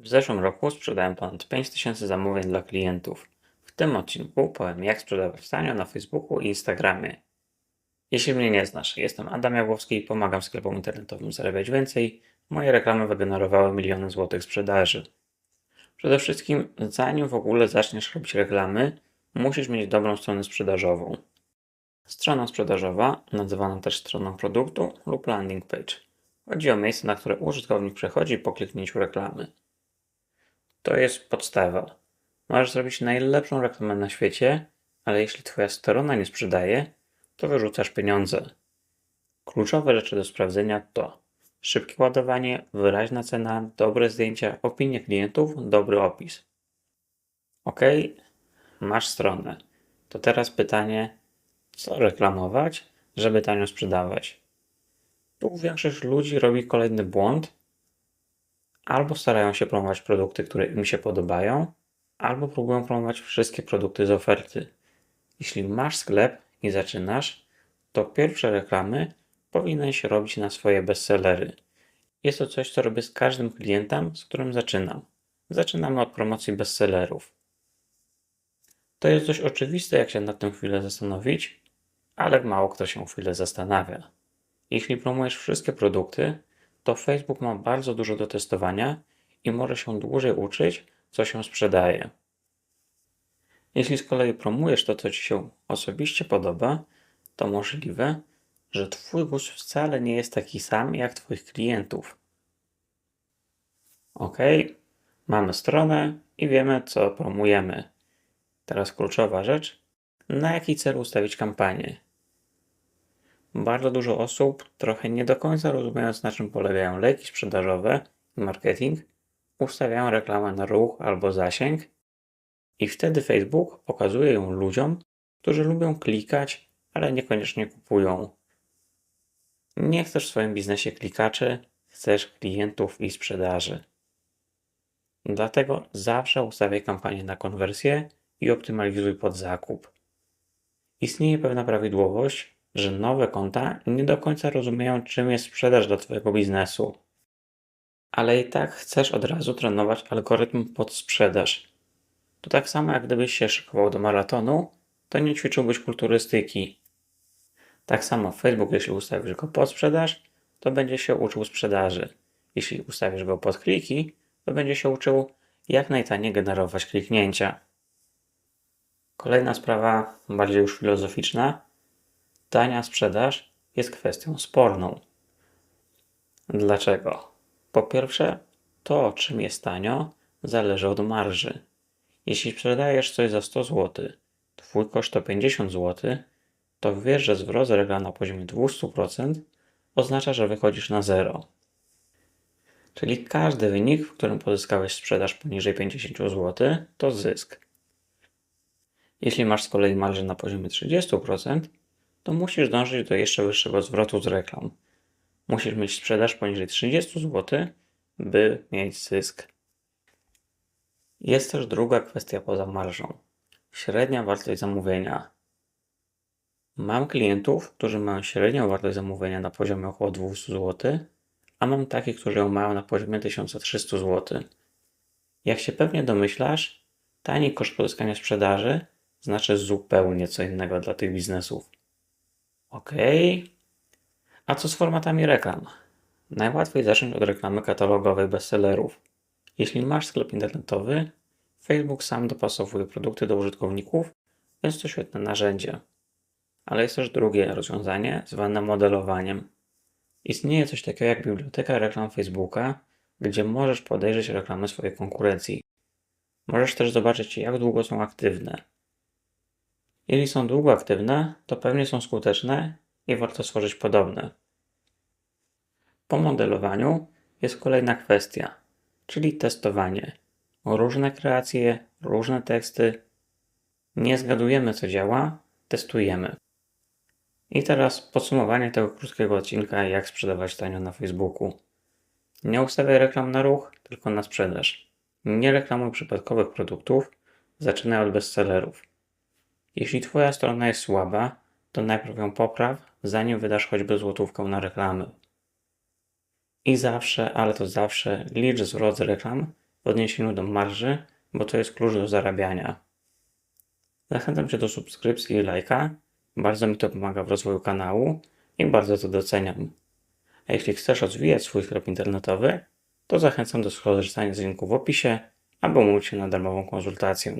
W zeszłym roku sprzedałem ponad 5000 zamówień dla klientów. W tym odcinku powiem jak sprzedawać tanio na Facebooku i Instagramie. Jeśli mnie nie znasz, jestem Adam Jagłowski i pomagam sklepom internetowym zarabiać więcej. Moje reklamy wygenerowały miliony złotych sprzedaży. Przede wszystkim, zanim w ogóle zaczniesz robić reklamy, musisz mieć dobrą stronę sprzedażową. Strona sprzedażowa, nazywana też stroną produktu lub landing page. Chodzi o miejsce, na które użytkownik przechodzi po kliknięciu reklamy. To jest podstawa. Możesz zrobić najlepszą reklamę na świecie, ale jeśli Twoja strona nie sprzedaje, to wyrzucasz pieniądze. Kluczowe rzeczy do sprawdzenia to szybkie ładowanie, wyraźna cena, dobre zdjęcia, opinie klientów, dobry opis. Ok, masz stronę. To teraz pytanie, co reklamować, żeby tanio sprzedawać? Tu większość ludzi robi kolejny błąd, albo starają się promować produkty, które im się podobają, albo próbują promować wszystkie produkty z oferty. Jeśli masz sklep i zaczynasz, to pierwsze reklamy powinieneś robić na swoje bestsellery. Jest to coś, co robię z każdym klientem, z którym zaczynam. Zaczynamy od promocji bestsellerów. To jest dość oczywiste, jak się nad tym chwilę zastanowić, ale mało kto się chwilę zastanawia. Jeśli promujesz wszystkie produkty, to Facebook ma bardzo dużo do testowania i może się dłużej uczyć, co się sprzedaje. Jeśli z kolei promujesz to, co Ci się osobiście podoba, to możliwe, że Twój gust wcale nie jest taki sam jak Twoich klientów. Ok, mamy stronę i wiemy, co promujemy. Teraz kluczowa rzecz: na jaki cel ustawić kampanię? Bardzo dużo osób, trochę nie do końca rozumiejąc na czym polegają leki sprzedażowe marketing, ustawiają reklamę na ruch albo zasięg i wtedy Facebook pokazuje ją ludziom, którzy lubią klikać, ale niekoniecznie kupują. Nie chcesz w swoim biznesie klikaczy, chcesz klientów i sprzedaży. Dlatego zawsze ustawiaj kampanię na konwersję i optymalizuj pod zakup. Istnieje pewna prawidłowość, że nowe konta nie do końca rozumieją, czym jest sprzedaż dla Twojego biznesu. Ale i tak chcesz od razu trenować algorytm pod sprzedaż. To tak samo, jak gdybyś się szykował do maratonu, to nie ćwiczyłbyś kulturystyki. Tak samo Facebook, jeśli ustawisz go pod sprzedaż, to będzie się uczył sprzedaży. Jeśli ustawisz go pod kliki, to będzie się uczył jak najtaniej generować kliknięcia. Kolejna sprawa, bardziej już filozoficzna. Tania sprzedaż jest kwestią sporną. Dlaczego? Po pierwsze, to czym jest tanio zależy od marży. Jeśli sprzedajesz coś za 100 zł, twój koszt to 50 zł, to wiesz, że zwrot z na poziomie 200% oznacza, że wychodzisz na zero. Czyli każdy wynik, w którym pozyskałeś sprzedaż poniżej 50 zł, to zysk. Jeśli masz z kolei marżę na poziomie 30%, to musisz dążyć do jeszcze wyższego zwrotu z reklam. Musisz mieć sprzedaż poniżej 30 zł, by mieć zysk. Jest też druga kwestia poza marżą. Średnia wartość zamówienia. Mam klientów, którzy mają średnią wartość zamówienia na poziomie około 200 zł, a mam takich, którzy ją mają na poziomie 1300 zł. Jak się pewnie domyślasz, tani koszt pozyskania sprzedaży znaczy zupełnie co innego dla tych biznesów. OK. A co z formatami reklam? Najłatwiej zacząć od reklamy katalogowej bestsellerów. Jeśli masz sklep internetowy, Facebook sam dopasowuje produkty do użytkowników, więc to świetne narzędzie. Ale jest też drugie rozwiązanie, zwane modelowaniem. Istnieje coś takiego jak biblioteka reklam Facebooka, gdzie możesz podejrzeć reklamy swojej konkurencji. Możesz też zobaczyć, jak długo są aktywne. Jeśli są długo aktywne, to pewnie są skuteczne i warto stworzyć podobne. Po modelowaniu jest kolejna kwestia, czyli testowanie. Różne kreacje, różne teksty. Nie zgadujemy, co działa, testujemy. I teraz podsumowanie tego krótkiego odcinka, jak sprzedawać tanio na Facebooku. Nie ustawiaj reklam na ruch, tylko na sprzedaż. Nie reklamuj przypadkowych produktów, zaczynaj od bestsellerów. Jeśli Twoja strona jest słaba, to najpierw ją popraw, zanim wydasz choćby złotówkę na reklamy. I zawsze, ale to zawsze licz zwrot z reklam w odniesieniu do marży, bo to jest klucz do zarabiania. Zachęcam Cię do subskrypcji i lajka. Bardzo mi to pomaga w rozwoju kanału i bardzo to doceniam. A jeśli chcesz rozwijać swój sklep internetowy, to zachęcam do skorzystania z linku w opisie, aby umówić się na darmową konsultację.